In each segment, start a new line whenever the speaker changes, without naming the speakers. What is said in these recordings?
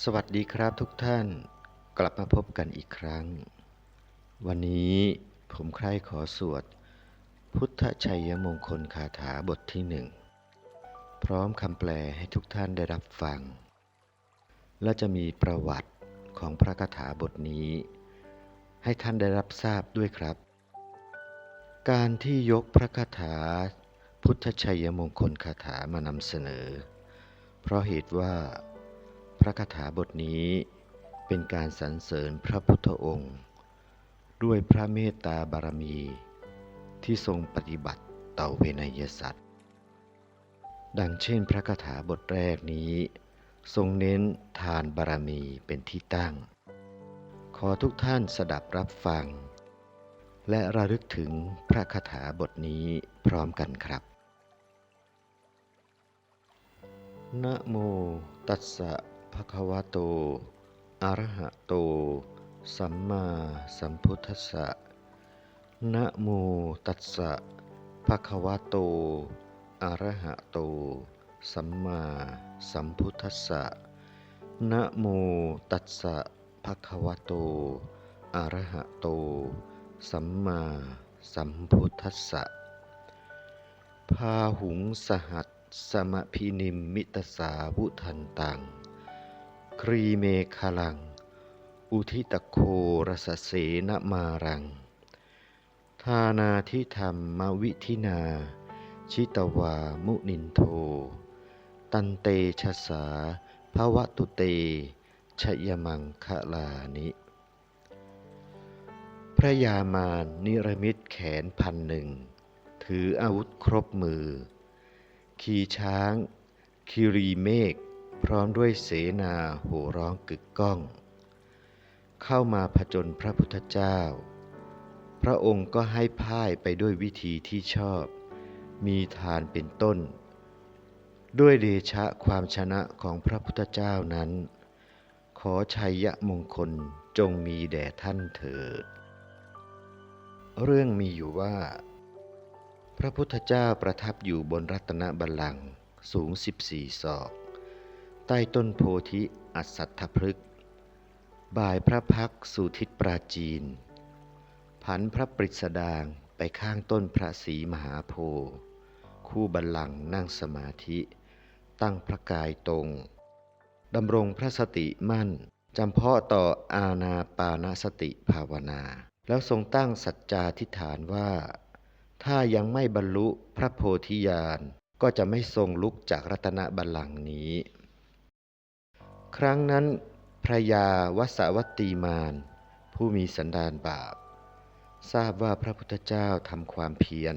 สวัสดีครับทุกท่านกลับมาพบกันอีกครั้ง วันนี้ผมใคร่ขอสวด พุทธชัยมงคลคาถาบทที่หนึ่งพร้อมคำแปลให้ทุกท่านได้รับฟัง และจะมีประวัติของพระคาถาบทนี้ ให้ท่านได้รับทราบด้วยครับ การที่ยกพระคาถา พุทธชัยมงคลคาถามานำเสนอ เพราะเหตุว่า พระคาถาบทนี้เป็นการสรรเสริญพระพุทธองค์ ด้วยพระเมตตาบารมี ที่ทรงปฏิบัติต่อเวนยสัตว์ ดังเช่นพระคาถาบทแรกนี้ ทรงเน้นทานบารมีเป็นที่ตั้ง ขอทุกท่านสดับรับฟัง และระลึกถึงพระคาถาบทนี้พร้อมกันครับนะโมตัสสะ ภควโต อะระหะโต สัมมาสัมพุทธัสสะ นะโมตัสสะภควโต อะระหะโต สัมมาสัมพุทธัสสะ นะโมตัสสะภควโต อะระหะโต สัมมาสัมพุทธัสสะ พาหุงสหัสสมพินิมมิตสาวุทันตัง ครีเมฆลัง อุทิตโครสเสนมารัง ทานาทิธรรมวิธินา ชิตวามุนินโท ตันเตชะสาภวตุเตชยมังคะลานิ พระยามานนิรมิตแขนพันหนึ่ง ถืออาวุธครบมือ ขี่ช้าง คิรีเมฆ พร้อมด้วยเสนาห่ร้องกึกก้อง เข้ามาผจญพระพุทธเจ้า พระองค์ก็ให้พ่ายไปด้วยวิธีที่ชอบ มีทานเป็นต้น ด้วยเดชะความชนะของพระพุทธเจ้านั้น ขอชัยยะมงคลจงมีแด่ท่านเถิด เรื่องมีอยู่ว่า พระพุทธเจ้าประทับอยู่บนรัตนบัลลังก์สูง 14 ศอก ใต้ต้นโพธิอัสัทธพฤกษ์บ่ายพระพักสู่ทิศปราจีน ผันพระปริสดางไปข้างต้นพระศรีมหาโพธิ์คู่บัลลังก์นั่งสมาธิ ตั้งพระกายตรงดำรงพระสติมั่น จำเพาะต่ออาณาปานสติภาวนา แล้วทรงตั้งสัจจาธิฐานว่า ถ้ายังไม่บรรลุพระโพธิญาณก็จะไม่ทรงลุกจากรัตนบัลลังก์นี้ ครั้งนั้นพระยาวสวัตตีมาน ผู้มีสันดานบาป ทราบว่าพระพุทธเจ้าทำความเพียร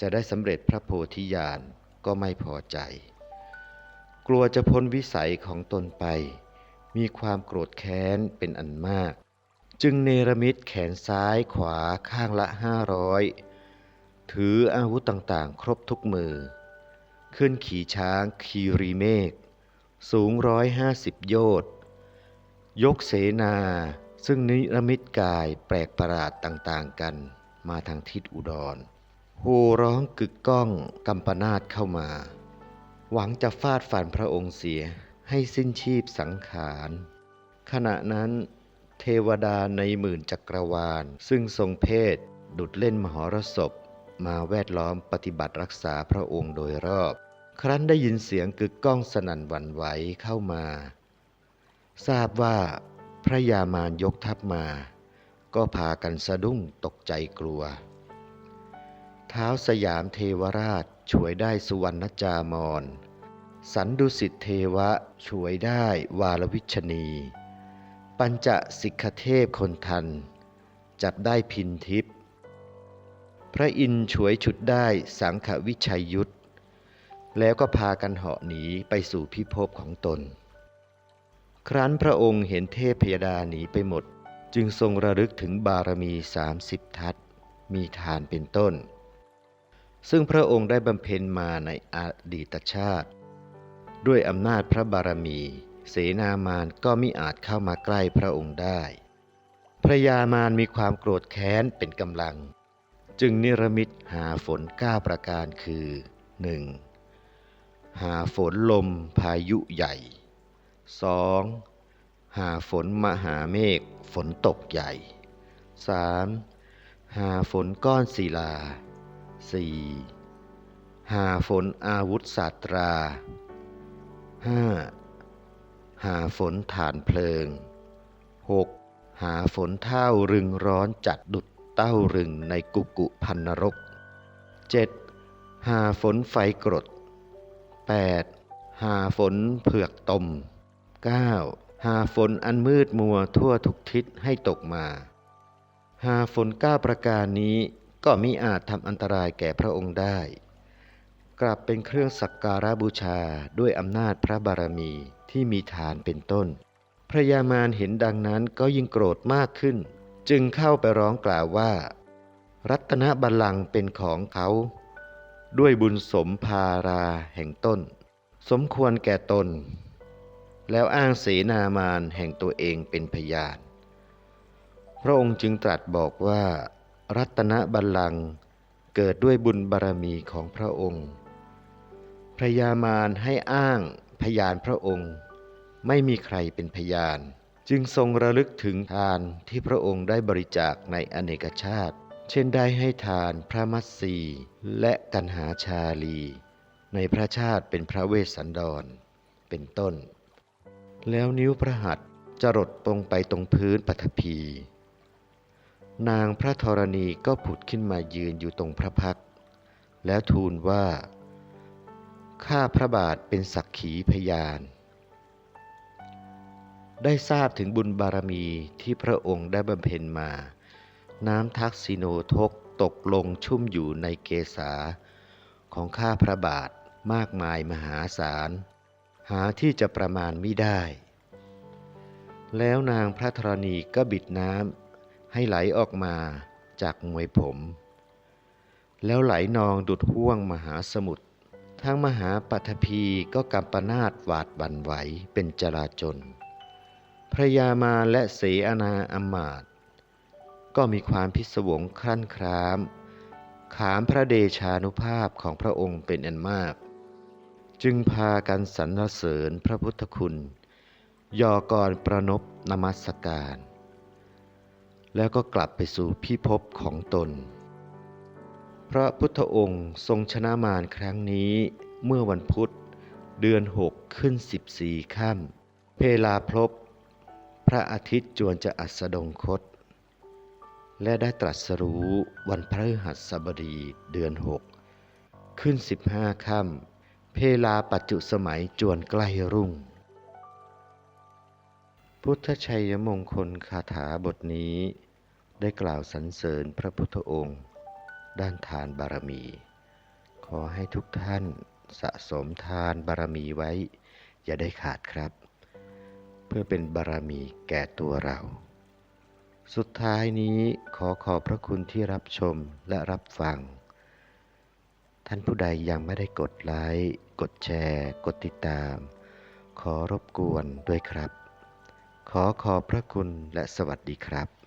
จะได้สำเร็จพระโพธิญาณก็ไม่พอใจ กลัวจะพ้นวิสัยของตนไป มีความโกรธแค้นเป็นอันมาก จึงเนรมิตแขนซ้ายขวาข้างละห้าร้อยถืออาวุธต่างๆ ครบทุกมือ ขึ้นขี่ช้างคีรีเมฆ สูงร้อยห้าสิบโยชน์ยกเสนา ซึ่งนิรมิตกายแปลกประหลาดต่างๆกัน มาทางทิศอุดรโห่ร้องกึกก้องกำปนาตเข้ามา หวังจะฟาดฟันพระองค์เสียให้สิ้นชีพสังขาร ขณะนั้นเทวดาในหมื่นจักรวาล ซึ่งทรงเพศดุดเล่นมหรสพ มาแวดล้อมปฏิบัติรักษาพระองค์โดยรอบ ครั้นได้ยินเสียงกึกก้องสนั่นหวั่นไหวเข้ามา ทราบว่าพระยามานยกทัพมา ก็พากันสะดุ้งตกใจกลัว เท้าสยามเทวราชช่วยได้สุวรรณจามร สันดุสิตเทวะช่วยได้วาลวิชนี ปัญจสิกขเทพคนทัน จับได้พินทิพย์พระอินช่วยฉุดได้สังขวิชัยยุทธ แล้วก็พากันเหาะหนีไปสู่พิภพของตน ครั้นพระองค์เห็นเทพพยดาหนีไปหมด จึงทรงระลึกถึงบารมีสามสิบทัศมีทานเป็นต้น ซึ่งพระองค์ได้บำเพ็ญมาในอดีตชาติ ด้วยอำนาจพระบารมี เสนามานก็มิอาจเข้ามาใกล้พระองค์ได้ พระยามารมีความโกรธแค้นเป็นกำลัง จึงนิรมิตหาฝนเก้าประการคือ 1. หาฝนลมพายุใหญ่ 2. หาฝนมหาเมฆฝนตกใหญ่ 3. หาฝนก้อนศิลา 4. หาฝนอาวุธศาสตรา 5. หาฝนฐานเพลิง 6. หาฝนเท่ารึงร้อนจัดดุดเต้ารึงในกุกุพันนรก 7. หาฝนไฟกรด 8. หาฝนเผือกตม 9. หาฝนอันมืดมัวทั่วทุกทิศให้ตกมา หาฝนก้าประการนี้ก็มิอาจทำอันตรายแก่พระองค์ได้ กลับเป็นเครื่องสักการะบูชาด้วยอำนาจพระบารมีที่มีฐานเป็นต้น พระยามารเห็นดังนั้นก็ยิ่งโกรธมากขึ้น จึงเข้าไปร้องกล่าวว่า รัตนบัลลังก์เป็นของเขา ด้วยบุญสมภาราแห่งต้น สมควรแก่ตน แล้วอ้างเสนามานแห่งตัวเองเป็นพยานพระองค์จึงตรัสบอกว่า รัตนบัลลังก์เกิดด้วยบุญบารมีของพระองค์ พระยามารให้อ้างพยานพระองค์ ไม่มีใครเป็นพยาน จึงทรงระลึกถึงทานที่พระองค์ได้บริจาคในอเนกชาติ เช่นได้ให้ทานพระมัตสีและกันหาชาลี ในพระชาติเป็นพระเวสสันดร เป็นต้น แล้วนิ้วพระหัตถ์จรดลงไปตรงพื้นปฐพี นางพระธรณีก็ผุดขึ้นมายืนอยู่ตรงพระพัก แล้วทูลว่า ข้าพระบาทเป็นสักขีพยาน ได้ทราบถึงบุญบารมีที่พระองค์ได้บำเพ็ญมา น้ำทักษิโนทกตกลงชุ่มอยู่ในเกษา ของข้าพระบาทมากมายมหาศาล หาที่จะประมาณไม่ได้ แล้วนางพระธรณีก็บิดน้ำให้ไหลออกมาจากมวยผม แล้วไหลนองดุดห่วงมหาสมุทรทั้งมหาปัทภีก็กำปนาตหวาดหวันไหวเป็นจลาจลพระยามาและเสอนาอมาต ก็มีความพิศวงครั่นคราม ขามพระเดชานุภาพของพระองค์เป็นอันมาก จึงพากันสรรเสริญพระพุทธคุณ ยอกรประนบนมัสการ แล้วก็กลับไปสู่พิภพของตน พระพุทธองค์ทรงชนะมารครั้งนี้เมื่อวันพุธเดือนหกขึ้นสิบสี่ค่ำเพลาพลบพระอาทิตย์จวนจะอัสดงคต และได้ตรัสรู้วันพฤหัสบดีเดือนหกขึ้นสิบห้าค่ำเพลาปัจจุสมัยจวนใกล้รุ่ง พุทธชัยมงคลคาถาบทนี้ ได้กล่าวสรรเสริญพระพุทธองค์ ด้านทานบารมี ขอให้ทุกท่านสะสมทานบารมีไว้ อย่าได้ขาดครับ เพื่อเป็นบารมีแก่ตัวเรา สุดท้ายนี้ขอขอบพระคุณที่รับชมและรับฟัง ท่านผู้ใดยังไม่ได้กดไลค์ กดแชร์ กดติดตาม ขอรบกวนด้วยครับ ขอขอบพระคุณและสวัสดีครับ